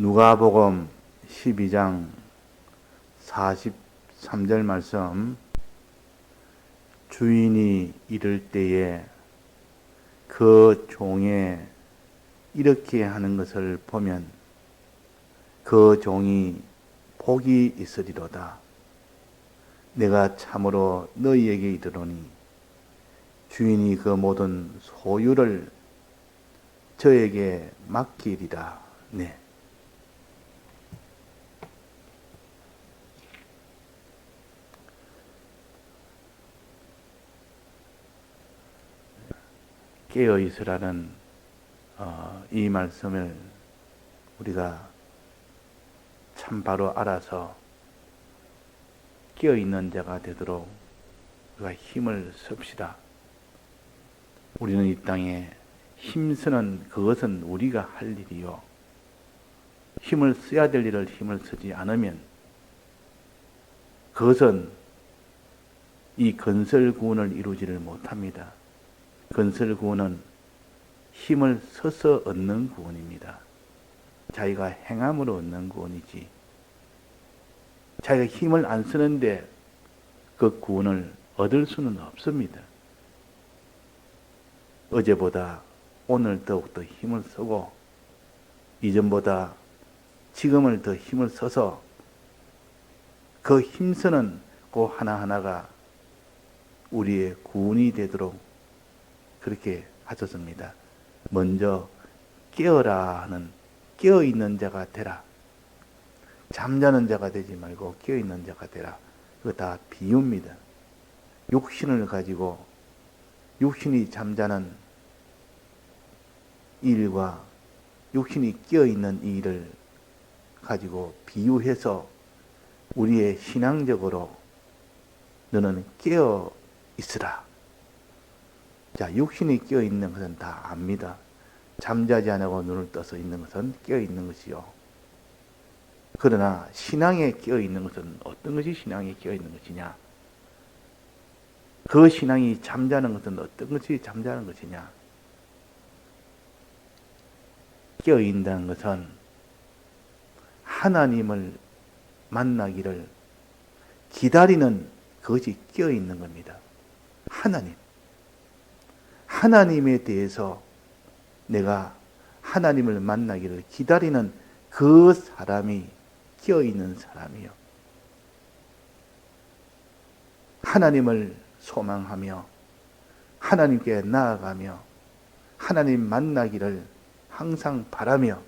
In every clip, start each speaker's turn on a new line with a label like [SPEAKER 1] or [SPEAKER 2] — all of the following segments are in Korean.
[SPEAKER 1] 누가복음 12장 43절 말씀 주인이 이를 때에 그 종에 이렇게 하는 것을 보면 그 종이 복이 있으리로다. 내가 참으로 너희에게 이르노니 주인이 그 모든 소유를 저에게 맡기리라. 네. 깨어 있으라는 어, 이 말씀을 우리가 참 바로 알아서 깨어 있는 자가 되도록 우리가 힘을 씁시다. 우리는 이 땅에 힘쓰는 그것은 우리가 할 일이요. 힘을 써야 될 일을 힘을 쓰지 않으면 그것은 이 건설 구원을 이루지를 못합니다. 건설 구원은 힘을 써서 얻는 구원입니다. 자기가 행함으로 얻는 구원이지. 자기가 힘을 안 쓰는데 그 구원을 얻을 수는 없습니다. 어제보다 오늘 더욱더 힘을 쓰고 이전보다 지금을 더 힘을 써서 그 힘쓰는 그 하나하나가 우리의 구원이 되도록 그렇게 하셨습니다. 먼저 깨어라 하는 깨어 있는 자가 되라. 잠자는 자가 되지 말고 깨어 있는 자가 되라. 그거 다 비유입니다. 육신을 가지고 육신이 잠자는 일과 육신이 깨어 있는 일을 가지고 비유해서 우리의 신앙적으로 너는 깨어 있으라. 자, 육신이 깨어 있는 것은 다 압니다. 잠자지 않고 눈을 떠서 있는 것은 깨어 있는 것이요. 그러나 신앙에 깨어 있는 것은 어떤 것이 신앙에 깨어 있는 것이냐? 그 신앙이 잠자는 것은 어떤 것이 잠자는 것이냐? 깨어 있다는 것은 하나님을 만나기를 기다리는 그것이 깨어 있는 겁니다. 하나님. 하나님에 대해서 내가 하나님을 만나기를 기다리는 그 사람이 끼어 있는 사람이요. 하나님을 소망하며 하나님께 나아가며 하나님 만나기를 항상 바라며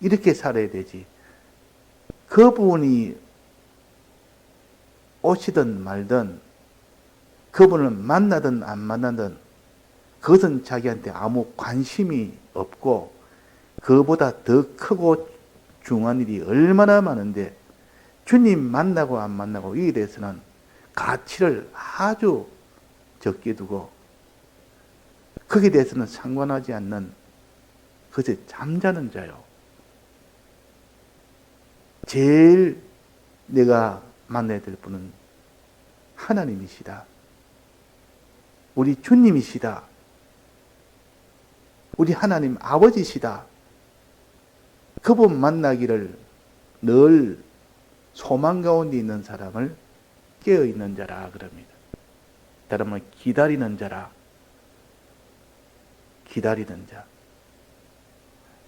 [SPEAKER 1] 이렇게 살아야 되지. 그분이 오시든 말든 그분을 만나든 안 만나든 그것은 자기한테 아무 관심이 없고 그보다 더 크고 중요한 일이 얼마나 많은데 주님 만나고 안 만나고 이에 대해서는 가치를 아주 적게 두고 거기에 대해서는 상관하지 않는 그것에 잠자는 자요. 제일 내가 만나야 될 분은 하나님이시다. 우리 주님이시다. 우리 하나님 아버지시다. 그분 만나기를 늘 소망 가운데 있는 사람을 깨어 있는 자라 그럽니다. 말 기다리는 자라. 기다리는 자.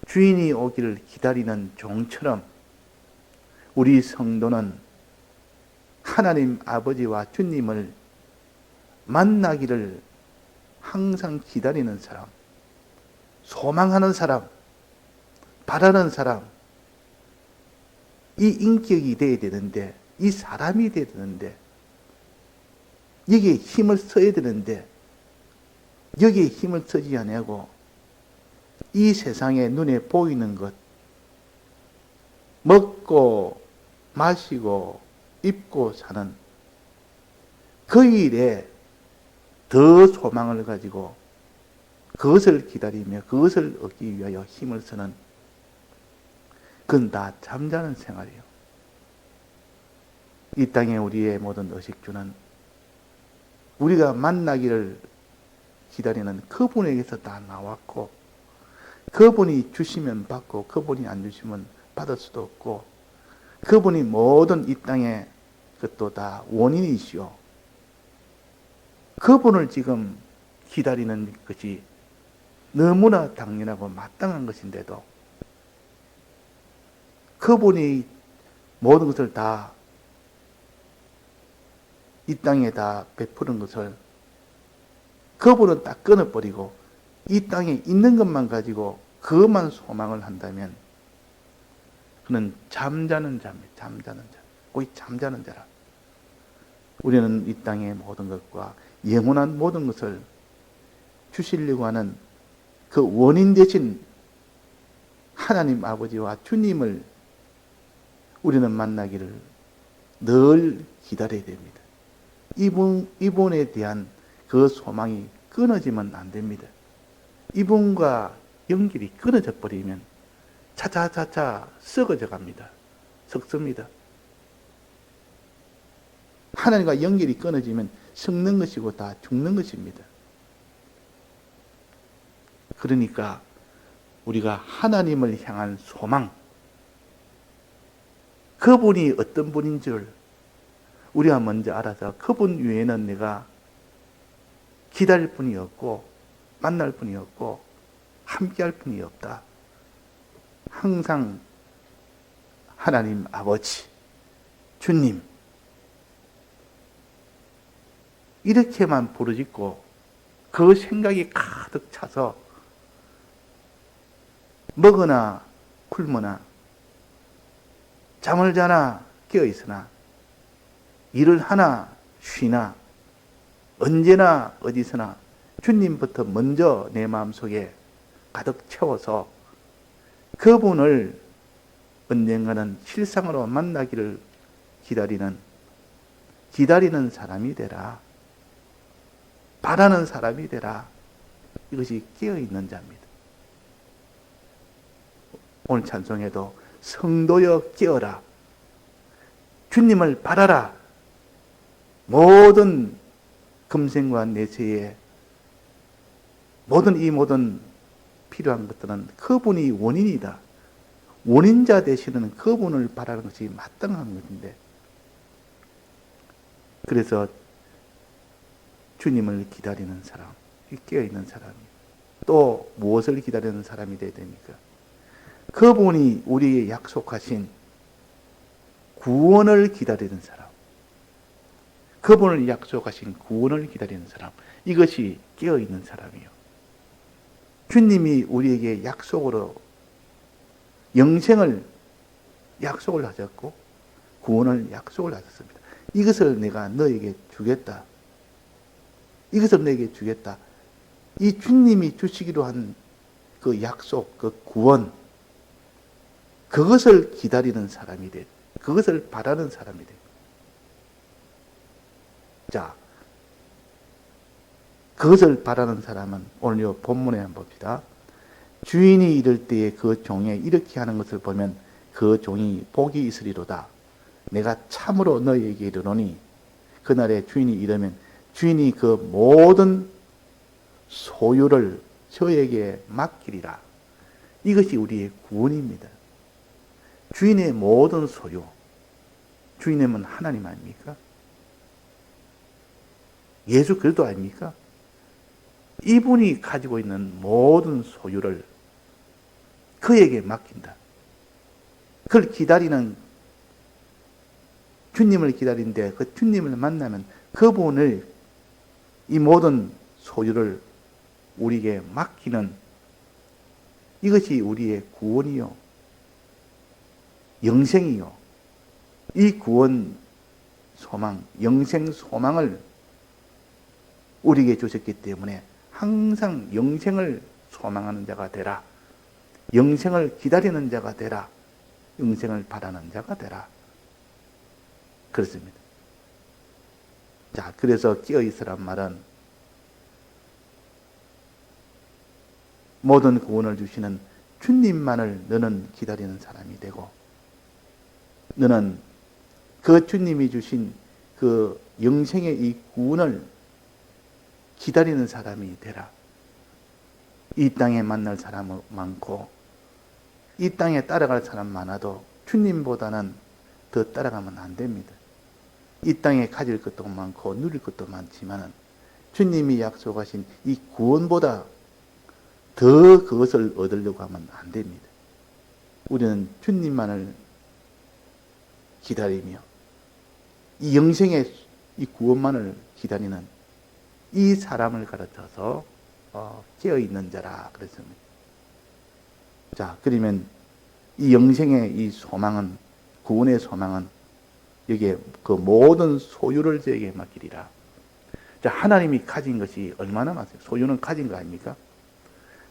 [SPEAKER 1] 주인이 오기를 기다리는 종처럼 우리 성도는 하나님 아버지와 주님을 만나기를 항상 기다리는 사람, 소망하는 사람, 바라는 사람, 이 인격이 돼야 되는데, 이 사람이 돼야 되는데, 여기에 힘을 써야 되는데, 여기에 힘을 쓰지 않고, 이 세상에 눈에 보이는 것, 먹고, 마시고, 입고 사는 그 일에 더 소망을 가지고 그것을 기다리며 그것을 얻기 위하여 힘을 쓰는 그건 다 잠자는 생활이에요. 이 땅에 우리의 모든 의식주는 우리가 만나기를 기다리는 그분에게서 다 나왔고 그분이 주시면 받고 그분이 안 주시면 받을 수도 없고 그분이 모든 이 땅의 것도 다 원인이시오. 그분을 지금 기다리는 것이 너무나 당연하고 마땅한 것인데도 그분이 모든 것을 다 이 땅에 다 베푸는 것을 그분은 딱 끊어버리고 이 땅에 있는 것만 가지고 그것만 소망을 한다면 그는 잠자는 자입니다. 잠자는 자. 거의 잠자는 자라. 우리는 이 땅의 모든 것과 영원한 모든 것을 주시려고 하는 그 원인 대신 하나님 아버지와 주님을 우리는 만나기를 늘 기다려야 됩니다. 이분, 이분에 대한 그 소망이 끊어지면 안 됩니다. 이분과 연결이 끊어져 버리면 차차차차 썩어져 갑니다. 썩습니다. 하나님과 연결이 끊어지면 썩는 것이고 다 죽는 것입니다. 그러니까 우리가 하나님을 향한 소망, 그분이 어떤 분인 줄 우리가 먼저 알아서 그분 외에는 내가 기다릴 분이 없고 만날 분이 없고 함께할 분이 없다. 항상 하나님 아버지, 주님 이렇게만 부르짖고 그 생각이 가득 차서 먹으나 굶으나 잠을 자나 깨어 있으나 일을 하나 쉬나 언제나 어디서나 주님부터 먼저 내 마음속에 가득 채워서 그분을 언젠가는 실상으로 만나기를 기다리는 기다리는 사람이 되라. 바라는 사람이 되라. 이것이 깨어 있는 자입니다. 오늘 찬송에도 성도여 깨어라. 주님을 바라라. 모든 금생과 내세에 모든 이 모든 필요한 것들은 그분이 원인이다. 원인자 되시는 그분을 바라는 것이 마땅한 것인데 그래서 주님을 기다리는 사람, 깨어 있는 사람이 또 무엇을 기다리는 사람이 되어야 됩니까? 그분이 우리에게 약속하신 구원을 기다리는 사람, 그분을 약속하신 구원을 기다리는 사람, 이것이 깨어 있는 사람이요. 주님이 우리에게 약속으로 영생을 약속을 하셨고 구원을 약속을 하셨습니다. 이것을 내가 너에게 주겠다. 이것을 너에게 주겠다. 이 주님이 주시기로 한 그 약속, 그 구원, 그것을 기다리는 사람이 돼. 그것을 바라는 사람이 돼. 자, 그것을 바라는 사람은 오늘 이 본문에 한번 봅시다. 주인이 이럴 때에 그 종에 이렇게 하는 것을 보면 그 종이 복이 있으리로다. 내가 참으로 너희에게 이르노니 그날에 주인이 이르면 주인이 그 모든 소유를 저에게 맡기리라. 이것이 우리의 구원입니다. 주인의 모든 소유. 주인님은 하나님 아닙니까? 예수 그리스도 아닙니까? 이분이 가지고 있는 모든 소유를 그에게 맡긴다. 그걸 기다리는 주님을 기다리는데 그 주님을 만나면 그분을 이 모든 소유를 우리에게 맡기는 이것이 우리의 구원이요. 영생이요. 이 구원 소망, 영생 소망을 우리에게 주셨기 때문에 항상 영생을 소망하는 자가 되라. 영생을 기다리는 자가 되라. 영생을 바라는 자가 되라. 그렇습니다. 자, 그래서 깨어있으란 말은 모든 구원을 주시는 주님만을 너는 기다리는 사람이 되고 너는 그 주님이 주신 그 영생의 이 구원을 기다리는 사람이 되라. 이 땅에 만날 사람 많고 이 땅에 따라갈 사람 많아도 주님보다는 더 따라가면 안 됩니다. 이 땅에 가질 것도 많고 누릴 것도 많지만 주님이 약속하신 이 구원보다 더 그것을 얻으려고 하면 안 됩니다. 우리는 주님만을 기다리며 이 영생의 이 구원만을 기다리는 이 사람을 가르쳐서 어, 깨어 있는 자라 그랬습니다. 자, 그러면 이 영생의 이 소망은 구원의 소망은 여기에 그 모든 소유를 저에게 맡기리라. 자, 하나님이 가진 것이 얼마나 많습니까? 소유는 가진 거 아닙니까?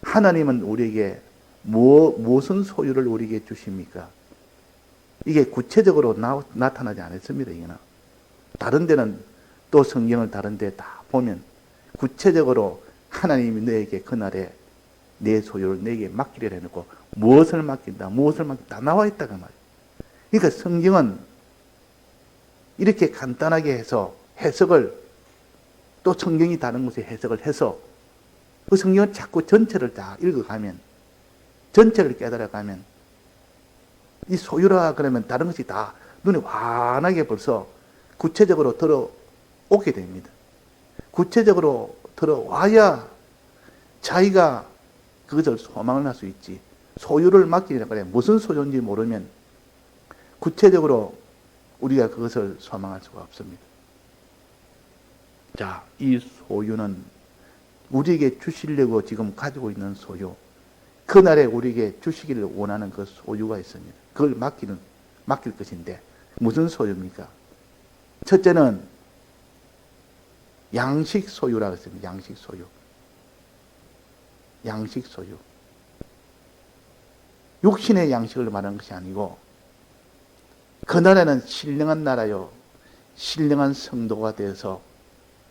[SPEAKER 1] 하나님은 우리에게 뭐, 무슨 소유를 우리에게 주십니까? 이게 구체적으로 나, 나타나지 않았습니다, 이거는. 다른 데는 또 성경을 다른 데 다 보면 구체적으로 하나님이 너에게 그날에 내 소유를 내게 맡기려 해놓고 무엇을 맡긴다, 무엇을 맡긴다, 다 나와 있다가 말이에요. 그러니까 성경은 이렇게 간단하게 해서 해석을 또 성경이 다른 곳에 해석을 해서 그 성경을 자꾸 전체를 다 읽어가면 전체를 깨달아가면 이 소유라 그러면 다른 것이 다 눈에 환하게 벌써 구체적으로 들어오게 됩니다. 구체적으로 들어와야 자기가 그것을 소망을 할 수 있지. 소유를 맡기라 그래. 무슨 소유인지 모르면 구체적으로 우리가 그것을 소망할 수가 없습니다. 자, 이 소유는 우리에게 주시려고 지금 가지고 있는 소유. 그날에 우리에게 주시기를 원하는 그 소유가 있습니다. 그걸 맡기는, 맡길 것인데, 무슨 소유입니까? 첫째는 양식 소유라고 했습니다. 양식 소유. 양식 소유. 육신의 양식을 말하는 것이 아니고, 그날에는 신령한 나라요, 신령한 성도가 되어서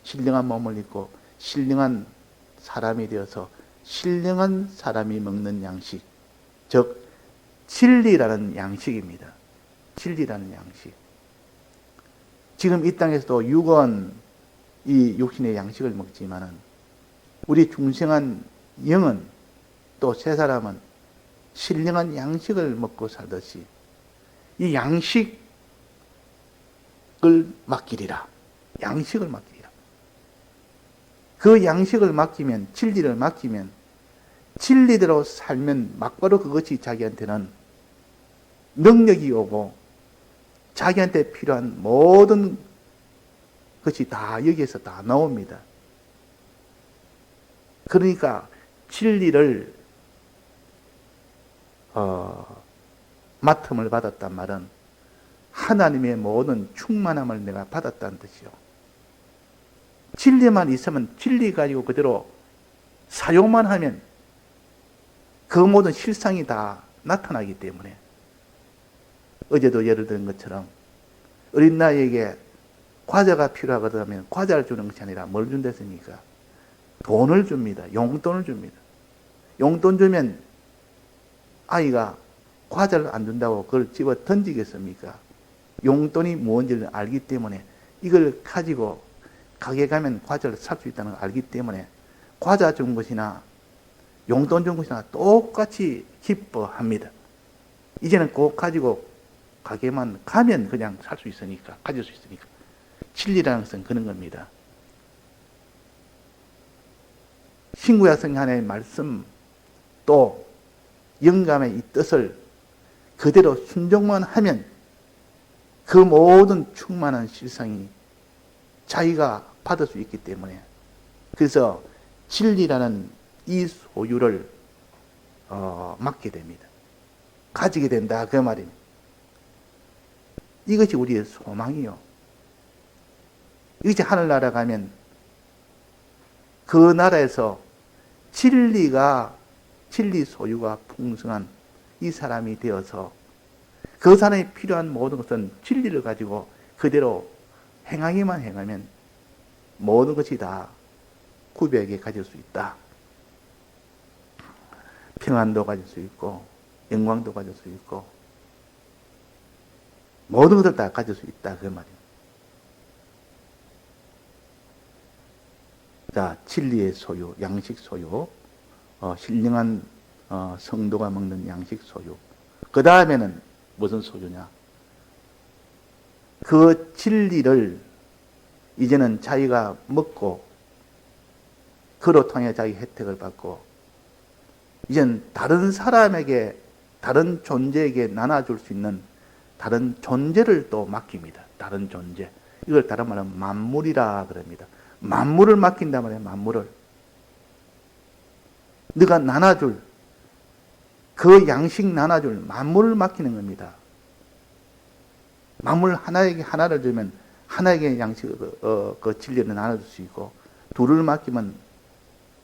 [SPEAKER 1] 신령한 몸을 입고 신령한 사람이 되어서 신령한 사람이 먹는 양식, 즉 진리라는 양식입니다. 진리라는 양식. 지금 이 땅에서도 육은 이 육신의 양식을 먹지만은 우리 중생한 영은 또세 사람은 신령한 양식을 먹고 살듯이 이 양식을 맡기리라. 양식을 맡기리라. 그 양식을 맡기면, 진리를 맡기면, 진리대로 살면 막바로 그것이 자기한테는 능력이 오고, 자기한테 필요한 모든 것이 다 여기에서 다 나옵니다. 그러니까 진리를 어, 맡음을 받았단 말은 하나님의 모든 충만함을 내가 받았다는 뜻이요. 진리만 있으면 진리 가지고 그대로 사용만 하면 그 모든 실상이 다 나타나기 때문에 어제도 예를 든 것처럼 어린 나이에게 과자가 필요하거든 과자를 주는 것이 아니라 뭘 준댔습니까? 돈을 줍니다. 용돈을 줍니다. 용돈 주면 아이가 과자를 안 준다고 그걸 집어 던지겠습니까? 용돈이 뭔지를 알기 때문에 이걸 가지고 가게 가면 과자를 살 수 있다는 걸 알기 때문에 과자 준 것이나 용돈 준 것이나 똑같이 기뻐합니다. 이제는 꼭 가지고 가게만 가면 그냥 살 수 있으니까, 가질 수 있으니까. 진리라는 것은 그런 겁니다. 신구약 성경 하나의 말씀 또 영감의 이 뜻을 그대로 순종만 하면 그 모든 충만한 실상이 자기가 받을 수 있기 때문에 그래서 진리라는 이 소유를 어, 맡게 됩니다. 가지게 된다 그 말입니다. 이것이 우리의 소망이요. 이것이 하늘나라 가면 그 나라에서 진리가 진리 소유가 풍성한 이 사람이 되어서 그 사람이 필요한 모든 것은 진리를 가지고 그대로 행하기만 행하면 모든 것이 다 구비하게 가질 수 있다. 평안도 가질 수 있고, 영광도 가질 수 있고, 모든 것을 다 가질 수 있다. 그 말이에요. 자, 진리의 소유, 양식 소유, 어, 신령한 어, 성도가 먹는 양식 소유. 그 다음에는 무슨 소유냐? 그 진리를 이제는 자기가 먹고 그로 통해 자기 혜택을 받고 이젠 다른 사람에게 다른 존재에게 나눠줄 수 있는 다른 존재를 또 맡깁니다. 다른 존재. 이걸 다른 말로 만물이라 그럽니다. 만물을 맡긴단 말이에요. 만물을. 네가 나눠줄 그 양식 나눠줄 만물을 맡기는 겁니다. 만물 하나에게 하나를 주면 하나에게 양식 어, 그 진리를 나눠줄 수 있고 둘을 맡기면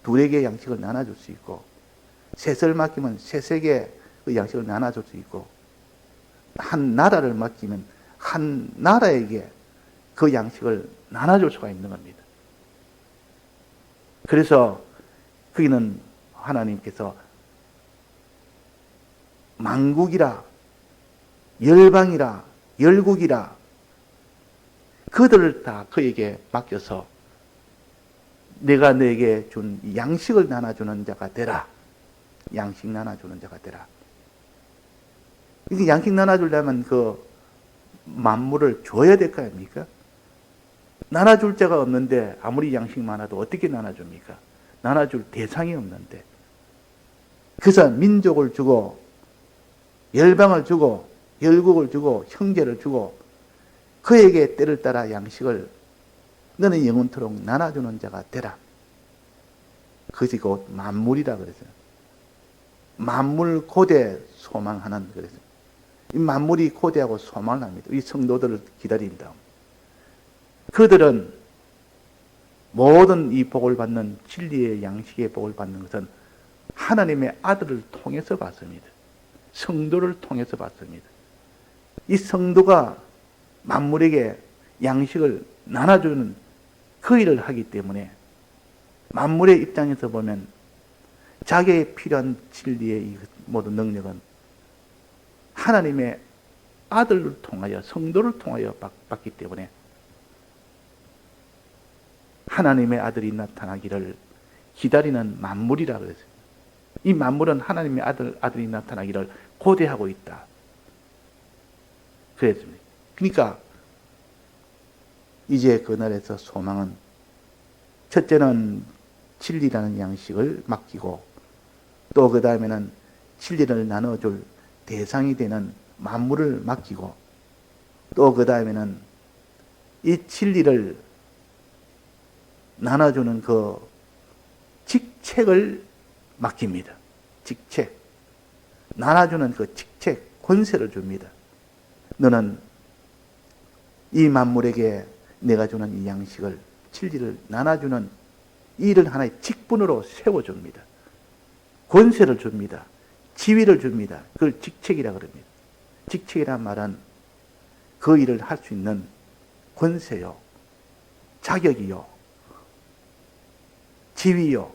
[SPEAKER 1] 둘에게 양식을 나눠줄 수 있고 셋을 맡기면 셋에게 그 양식을 나눠줄 수 있고 한 나라를 맡기면 한 나라에게 그 양식을 나눠줄 수가 있는 겁니다. 그래서 거기는 하나님께서 만국이라 열방이라 열국이라 그들을 다 그에게 맡겨서 내가 너에게 준 양식을 나눠주는 자가 되라. 양식 나눠주는 자가 되라. 양식 나눠주려면 그 만물을 줘야 될 거 아닙니까? 나눠줄 자가 없는데 아무리 양식 많아도 어떻게 나눠줍니까? 나눠줄 대상이 없는데. 그래서 민족을 주고 열방을 주고 열국을 주고 형제를 주고 그에게 때를 따라 양식을 너는 영원토록 나눠주는 자가 되라. 그것이 곧 만물이라 그랬어요. 만물 고대 소망하는 그랬어요. 이 만물이 고대하고 소망을 합니다. 이 성도들을 기다린다. 그들은 모든 이 복을 받는 진리의 양식의 복을 받는 것은 하나님의 아들을 통해서 받습니다. 성도를 통해서 받습니다. 이 성도가 만물에게 양식을 나눠주는 그 일을 하기 때문에 만물의 입장에서 보면 자기에 필요한 진리의 이 모든 능력은 하나님의 아들을 통하여 성도를 통하여 받기 때문에 하나님의 아들이 나타나기를 기다리는 만물이라 그랬어요. 이 만물은 하나님의 아들, 아들이 나타나기를 고대하고 있다. 그랬습니다. 그러니까 이제 그날에서 소망은 첫째는 진리라는 양식을 맡기고 또 그 다음에는 진리를 나눠줄 대상이 되는 만물을 맡기고 또 그 다음에는 이 진리를 나눠주는 그 직책을 맡깁니다. 직책. 나눠주는 그 직책, 권세를 줍니다. 너는 이 만물에게 내가 주는 이 양식을, 진리를 나눠주는 일을 하나의 직분으로 세워줍니다. 권세를 줍니다. 지위를 줍니다. 그걸 직책이라 그럽니다. 직책이란 말은 그 일을 할 수 있는 권세요, 자격이요, 지위요,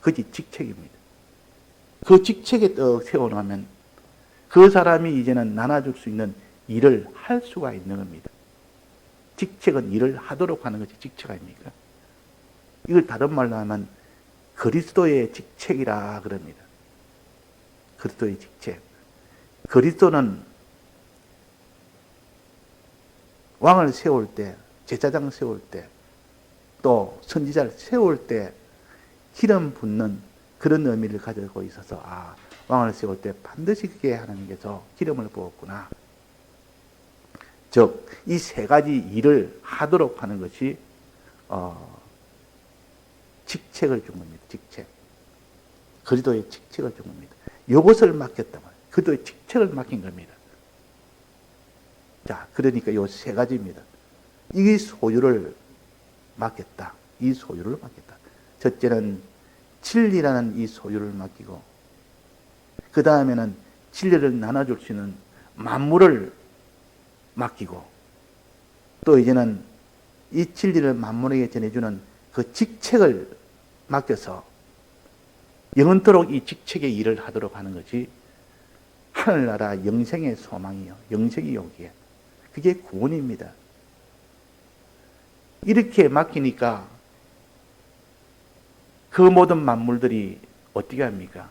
[SPEAKER 1] 그게 직책입니다. 그 직책에 떡 세워놓으면 그 사람이 이제는 나눠줄 수 있는 일을 할 수가 있는 겁니다. 직책은 일을 하도록 하는 것이 직책 아닙니까? 이걸 다른 말로 하면 그리스도의 직책이라 그럽니다. 그리스도의 직책. 그리스도는 왕을 세울 때, 제사장 세울 때, 또 선지자를 세울 때 기름 붓는 그런 의미를 가지고 있어서 아 왕을 세울 때 반드시 그게 하나님께서 기름을 부었구나. 즉 이 세 가지 일을 하도록 하는 것이 어, 직책을 준 겁니다. 직책. 그리도의 직책을 준 겁니다. 이것을 맡겼다 말. 그리도의 직책을 맡긴 겁니다. 자, 그러니까 요 세 가지입니다. 이 소유를 맡겼다. 이 소유를 맡겼다. 첫째는 진리라는 이 소유를 맡기고, 그 다음에는 진리를 나눠줄 수 있는 만물을 맡기고, 또 이제는 이 진리를 만물에게 전해주는 그 직책을 맡겨서 영원토록 이 직책의 일을 하도록 하는 것이 하늘나라 영생의 소망이요. 영생이 여기에. 그게 구원입니다. 이렇게 맡기니까 그 모든 만물들이 어떻게 합니까?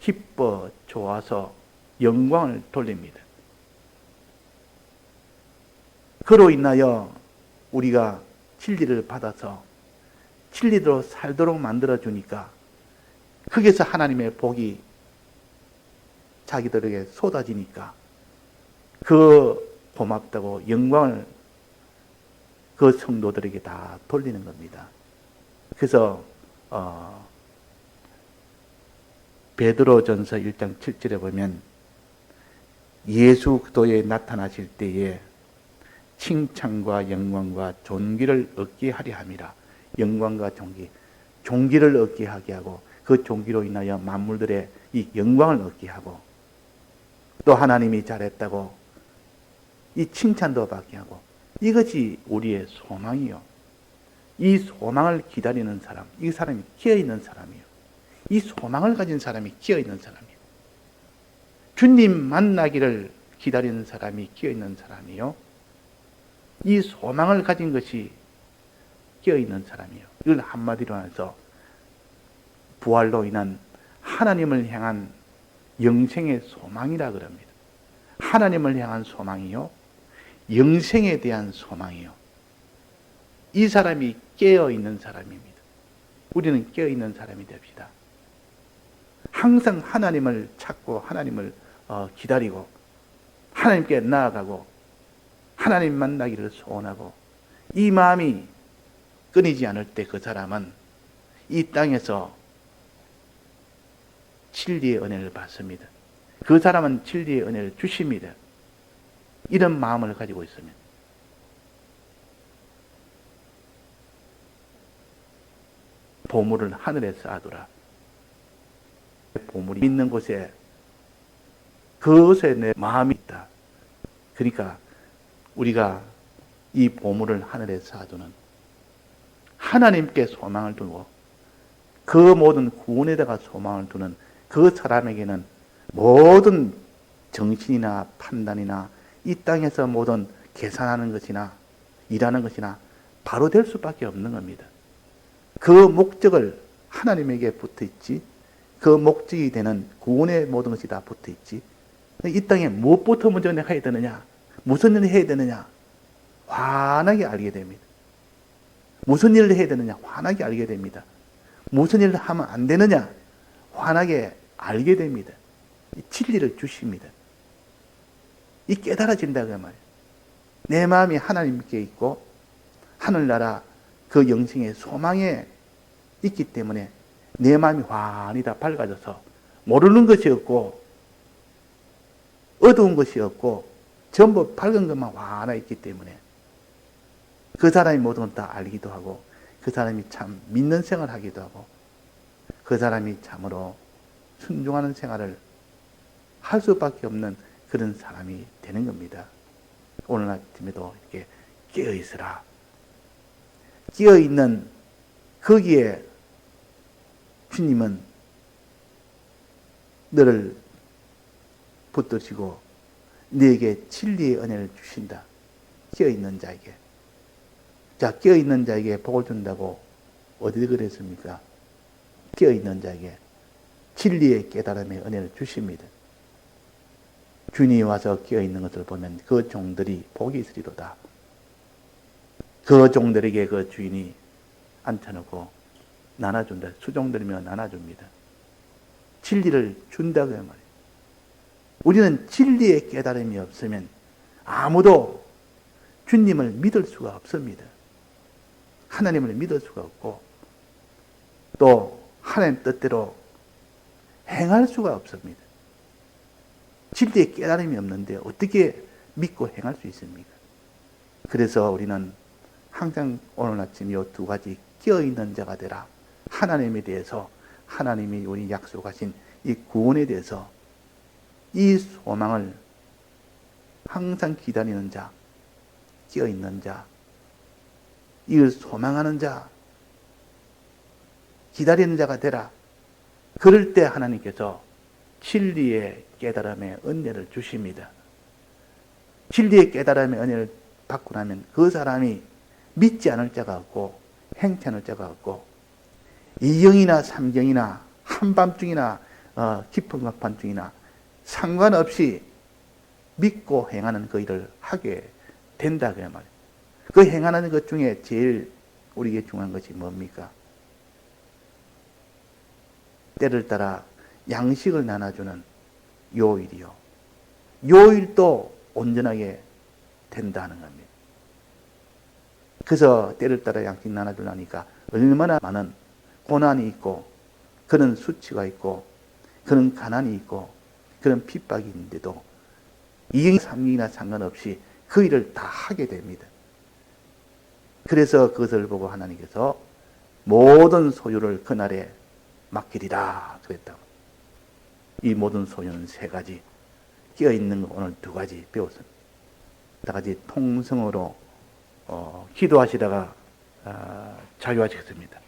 [SPEAKER 1] 기뻐 좋아서 영광을 돌립니다. 그로 인하여 우리가 진리를 받아서 진리대로 살도록 만들어 주니까 거기서 하나님의 복이 자기들에게 쏟아지니까 그 고맙다고 영광을 그 성도들에게 다 돌리는 겁니다. 그래서 어, 베드로전서 1장 7절에 보면 예수 그도에 나타나실 때에 칭찬과 영광과 존귀를 얻게 하려 함이라. 영광과 존귀, 존귀를 얻게 하게 하고 그 존귀로 인하여 만물들의 이 영광을 얻게 하고 또 하나님이 잘했다고 이 칭찬도 받게 하고 이것이 우리의 소망이요. 이 소망을 기다리는 사람, 이 사람이 끼어 있는 사람이요. 이 소망을 가진 사람이 끼어 있는 사람이요. 주님 만나기를 기다리는 사람이 끼어 있는 사람이요. 이 소망을 가진 것이 끼어 있는 사람이요. 이걸 한마디로 해서 부활로 인한 하나님을 향한 영생의 소망이라 그럽니다. 하나님을 향한 소망이요. 영생에 대한 소망이요. 이 사람이 깨어 있는 사람입니다. 우리는 깨어 있는 사람이 됩시다. 항상 하나님을 찾고 하나님을 어, 기다리고 하나님께 나아가고 하나님 만나기를 소원하고 이 마음이 끊이지 않을 때 그 사람은 이 땅에서 진리의 은혜를 받습니다. 그 사람은 진리의 은혜를 주십니다. 이런 마음을 가지고 있으면 보물을 하늘에 쌓아두라. 보물이 있는 곳에 그것에 내 마음이 있다. 그러니까 우리가 이 보물을 하늘에 쌓아두는 하나님께 소망을 두고 그 모든 구원에다가 소망을 두는 그 사람에게는 모든 정신이나 판단이나 이 땅에서 모든 계산하는 것이나 일하는 것이나 바로 될 수밖에 없는 겁니다. 그 목적을 하나님에게 붙어 있지, 그 목적이 되는 구원의 모든 것이 다 붙어 있지. 이 땅에 무엇부터 먼저 내가 해야 되느냐, 무슨 일을 해야 되느냐, 환하게 알게 됩니다. 무슨 일을 해야 되느냐, 환하게 알게 됩니다. 무슨 일을 하면 안 되느냐, 환하게 알게 됩니다. 진리를 주십니다. 이 깨달아진다고 말이에요. 내 마음이 하나님께 있고 하늘나라 그 영생의 소망에 있기 때문에 내 마음이 환히 다 밝아져서 모르는 것이 없고 어두운 것이 없고 전부 밝은 것만 환하 있기 때문에 그 사람이 모든 걸 다 알기도 하고 그 사람이 참 믿는 생활을 하기도 하고 그 사람이 참으로 순종하는 생활을 할 수밖에 없는 그런 사람이 되는 겁니다. 오늘 아침에도 이렇게 깨어 있으라. 깨어 있는 거기에 주님은 너를 붙드시고 네게 진리의 은혜를 주신다. 깨어 있는 자에게. 자, 깨어 있는 자에게 복을 준다고 어디 그랬습니까? 깨어 있는 자에게 진리의 깨달음의 은혜를 주십니다. 주님이 와서 끼어 있는 것을 보면 그 종들이 복이 있으리로다. 그 종들에게 그 주인이 앉혀놓고 나눠준다. 수종들이며 나눠줍니다. 진리를 준다고 말이에요. 우리는 진리의 깨달음이 없으면 아무도 주님을 믿을 수가 없습니다. 하나님을 믿을 수가 없고 또 하나님 뜻대로 행할 수가 없습니다. 진리의 깨달음이 없는데 어떻게 믿고 행할 수 있습니까? 그래서 우리는 항상 오늘 아침 이 두 가지 끼어 있는 자가 되라. 하나님에 대해서 하나님이 우리 약속하신 이 구원에 대해서 이 소망을 항상 기다리는 자, 끼어 있는 자, 이걸 소망하는 자, 기다리는 자가 되라. 그럴 때 하나님께서 진리의 깨달음의 은혜를 주십니다. 진리의 깨달음의 은혜를 받고 나면 그 사람이 믿지 않을 자가 없고 행치 않을 자가 없고 이경이나 삼경이나 한밤중이나 어, 깊은 막판중이나 상관없이 믿고 행하는 그 일을 하게 된다 그 말이에요. 그 행하는 것 중에 제일 우리에게 중요한 것이 뭡니까? 때를 따라 양식을 나눠주는 요일이요. 요일도 온전하게 된다는 겁니다. 그래서 때를 따라 양식 나눠주려니까 얼마나 많은 고난이 있고 그런 수치가 있고 그런 가난이 있고 그런 핍박이 있는데도 이경 삼경이나 상관없이 그 일을 다 하게 됩니다. 그래서 그것을 보고 하나님께서 모든 소유를 그날에 맡기리라 그랬다고. 이 모든 소유는 세 가지. 끼어 있는 거 오늘 두 가지 배웠습니다. 다 같이 통성으로 어, 기도하시다가 어, 자유하시겠습니다.